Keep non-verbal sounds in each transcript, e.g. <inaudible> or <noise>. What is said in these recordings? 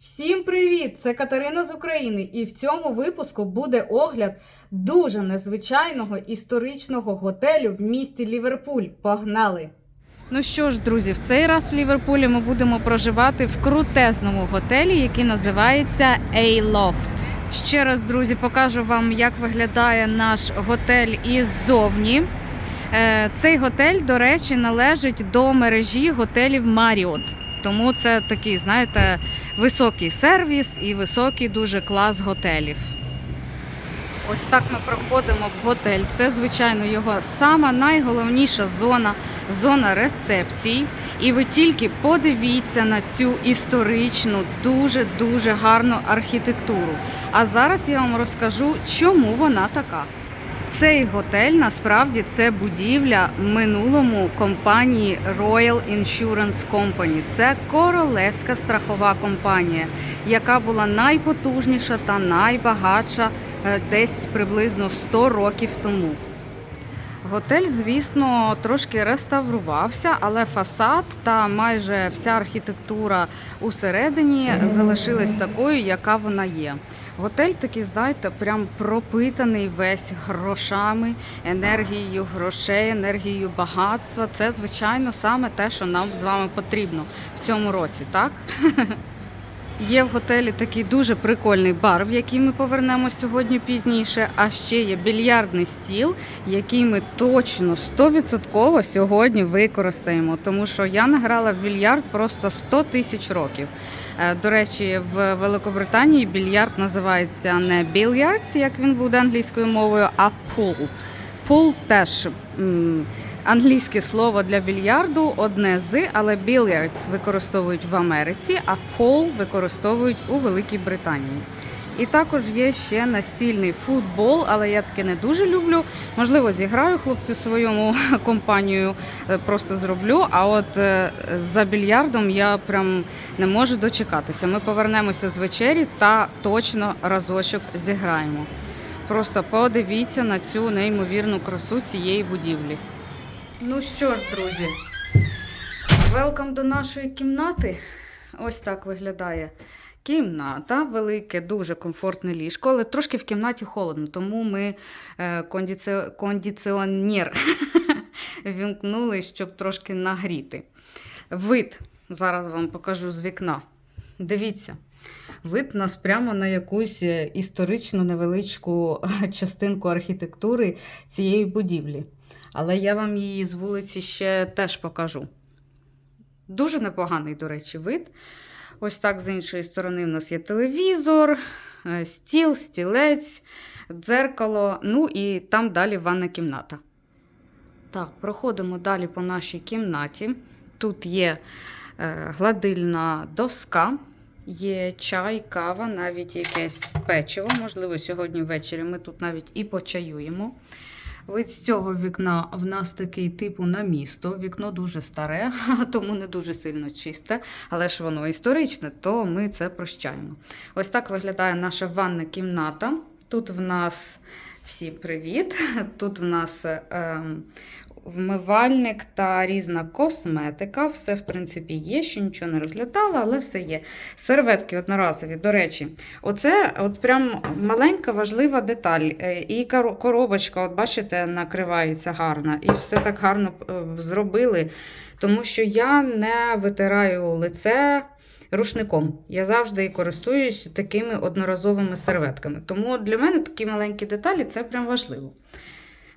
Всім привіт! Це Катерина з України, і в цьому випуску буде огляд дуже незвичайного історичного готелю в місті Ліверпуль. Погнали! Ну що ж, друзі, в цей раз в Ліверпулі ми будемо проживати в крутезному готелі, який називається A-Loft. Ще раз, друзі, покажу вам, як виглядає наш готель іззовні. Е, Цей готель, до речі, належить до мережі готелів Marriott. Тому це такий, знаєте, високий сервіс і високий дуже клас готелів. Ось так ми проходимо в готель. Це, звичайно, його сама найголовніша зона, зона рецепцій. І ви тільки подивіться на цю історичну, дуже-дуже гарну архітектуру. А зараз я вам розкажу, чому вона така. Цей готель насправді це будівля минулому компанії Royal Insurance Company. Це королевська страхова компанія, яка була найпотужніша та найбагатша е, десь приблизно 100 років тому. Готель, звісно, трошки реставрувався, але фасад та майже вся архітектура усередині залишилась такою, яка вона є. Готель такий, знаєте, прям пропитаний весь грошами, енергією грошей, енергією багатства. Це, звичайно, саме те, що нам з вами потрібно в цьому році, так? Є в готелі такий дуже прикольний бар, в який ми повернемось сьогодні пізніше. А ще є більярдний стіл, який ми точно 100% сьогодні використаємо. Тому що я награла в більярд просто 100 тисяч років. Е, До речі, в Великобританії більярд називається не billiards, як він буде англійською мовою, а пул. Пул теж англійське слово для більярду одне з, але billiards використовують в Америці, а пол використовують у Великій Британії. І також є ще настільний футбол, але я таки не дуже люблю. Можливо, зіграю хлопцю своєму <laughs> компанію, е, просто зроблю. А от е, за більярдом я прям не можу дочекатися. Ми повернемося з вечері та точно разочок зіграємо. Просто подивіться на цю неймовірну красу цієї будівлі. Ну що ж, друзі, велкам до нашої кімнати. Ось так виглядає кімната. Велике, дуже комфортне ліжко, але трошки в кімнаті холодно, тому ми е, кондиці... кондиціонер <laughs> вімкнули, щоб трошки нагріти. Вид зараз вам покажу з вікна. Дивіться. Вид нас прямо на якусь е, історичну невеличку <laughs> частинку архітектури цієї будівлі. Але я вам її з вулиці ще теж покажу. Дуже непоганий, до речі, вид. Ось так з іншої сторони в нас є телевізор, е, стіл, стілець, дзеркало, ну і там далі ванна кімната. Так, проходимо далі по нашій кімнаті. Тут є е, гладильна доска, є чай, кава, навіть якесь печиво. Можливо, сьогодні ввечері ми тут навіть і почаюємо. Вид з цього вікна в нас такий типу на місто. Вікно дуже старе, <laughs> тому не дуже сильно чисте, але ж воно історичне, то ми це прощаємо. Ось так виглядає наша ванна кімната. Тут в нас всім привіт. <laughs> Тут в нас ем, вмивальник та різна косметика. Все, в принципі, є, ще нічого не розглядала, але все є. Серветки одноразові, до речі, оце от прям маленька важлива деталь. Е, І коробочка, от бачите, накривається гарно. І все так гарно е, зробили. Тому що я не витираю лице рушником. Я завжди користуюсь такими одноразовими серветками. Тому для мене такі маленькі деталі це прям важливо.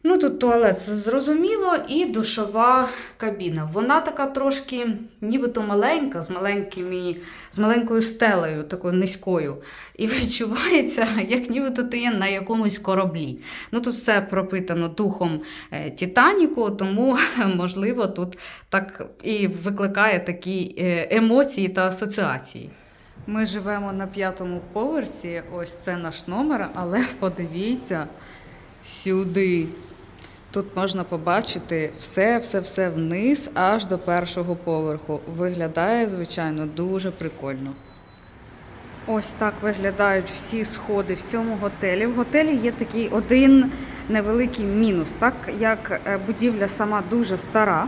Ну, тут туалет зрозуміло, і душова кабіна. Вона така трошки, нібито маленька, з, маленькими, з маленькою стелею, такою низькою. І <laughs> відчувається, як нібито ти є на якомусь кораблі. Ну, тут все пропитано духом е, Титаніку, тому, <laughs> можливо, тут так і викликає такі е, емоції та асоціації. Ми живемо на п'ятому поверсі, ось це наш номер, але <laughs> подивіться сюди. Тут можна побачити все-все-все вниз аж до першого поверху. Виглядає, звичайно, дуже прикольно. Ось так виглядають всі сходи в цьому готелі. В готелі є такий один невеликий мінус, так як е, будівля сама дуже стара.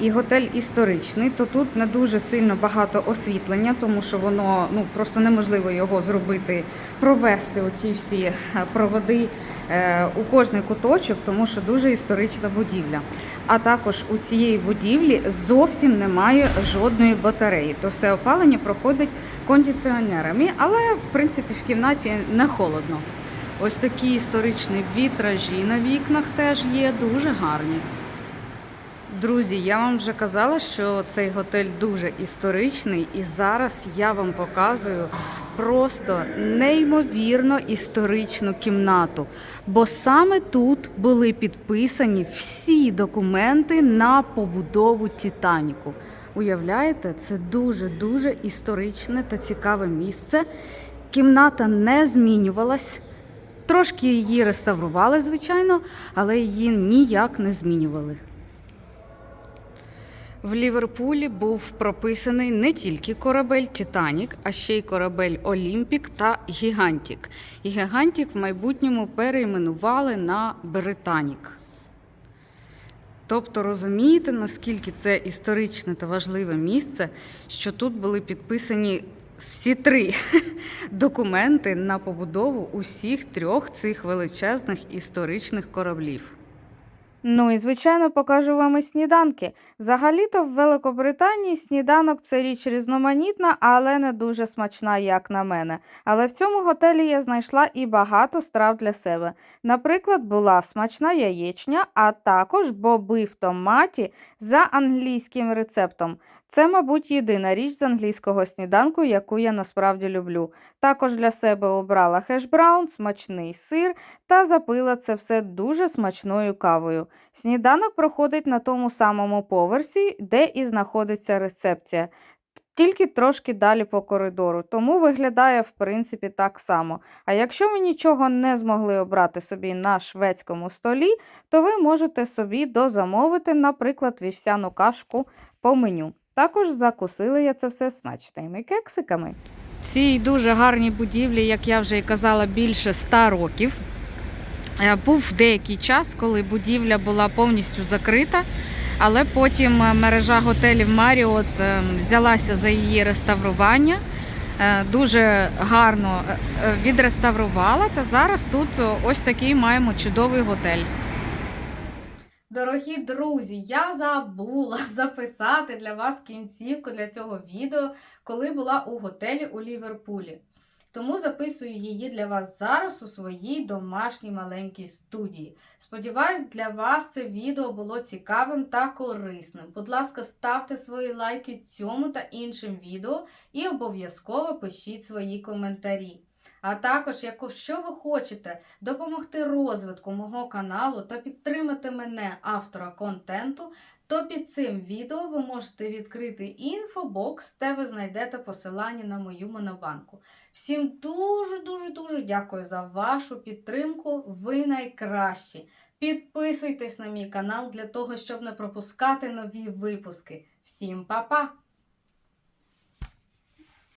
І готель історичний, то тут не дуже сильно багато освітлення, тому що воно ну просто неможливо його зробити, провести оці всі е, проводи е, у кожний куточок, тому що дуже історична будівля. А також у цієї будівлі зовсім немає жодної батареї. То все опалення проходить кондиціонерами, але в принципі в кімнаті не холодно. Ось такі історичні вітражі на вікнах теж є, дуже гарні. Друзі, я вам вже казала, що цей готель дуже історичний, і зараз я вам показую просто неймовірно історичну кімнату. Бо саме тут були підписані всі документи на побудову Титаніку. Уявляєте, це дуже-дуже історичне та цікаве місце. Кімната не змінювалась. Трошки її реставрували, звичайно, але її ніяк не змінювали. В Ліверпулі був прописаний не тільки корабель Титанік, а ще й корабель Олімпік та Гігантік. І Гігантік в майбутньому перейменували на Британік. Тобто розумієте, наскільки це історичне та важливе місце, що тут були підписані всі три <laughs> документи на побудову усіх трьох цих величезних історичних кораблів. Ну і звичайно покажу вам і сніданки. Взагалі-то в Великобританії сніданок це річ різноманітна, але не дуже смачна, як на мене. Але в цьому готелі я знайшла і багато страв для себе. Наприклад, була смачна яєчня, а також боби в томаті за англійським рецептом. Це, мабуть, єдина річ з англійського сніданку, яку я насправді люблю. Також для себе обрала хеш-браун, смачний сир та запила це все дуже смачною кавою. Сніданок проходить на тому самому поверсі, де і знаходиться рецепція, тільки трошки далі по коридору, тому виглядає в принципі так само. А якщо ви нічого не змогли обрати собі на шведському столі, то ви можете собі дозамовити, наприклад, вівсяну кашку по меню. Також закусила я це все смачними кексиками. Цій дуже гарній будівлі, як я вже і казала, більше 100 років. Е, Був деякий час, коли будівля була повністю закрита, але потім е, мережа готелів Маріот е, взялася за її реставрування. Дуже гарно відреставрувала. Та зараз тут ось такий маємо чудовий готель. Дорогі друзі, я забула <laughs> записати для вас кінцівку для цього відео, коли була у готелі у Ліверпулі. Тому записую її для вас зараз у своїй домашній маленькій студії. Сподіваюсь, для вас це відео було цікавим та корисним. Будь ласка, ставте свої лайки цьому та іншим відео і обов'язково пишіть свої коментарі. А також, якщо ви хочете допомогти розвитку мого каналу та підтримати мене, автора контенту, то під цим відео ви можете відкрити інфобокс, де ви знайдете посилання на мою монобанку. Всім дуже-дуже дуже дякую за вашу підтримку. Ви найкращі. Підписуйтесь на мій канал для того, щоб не пропускати нові випуски. Всім па-па!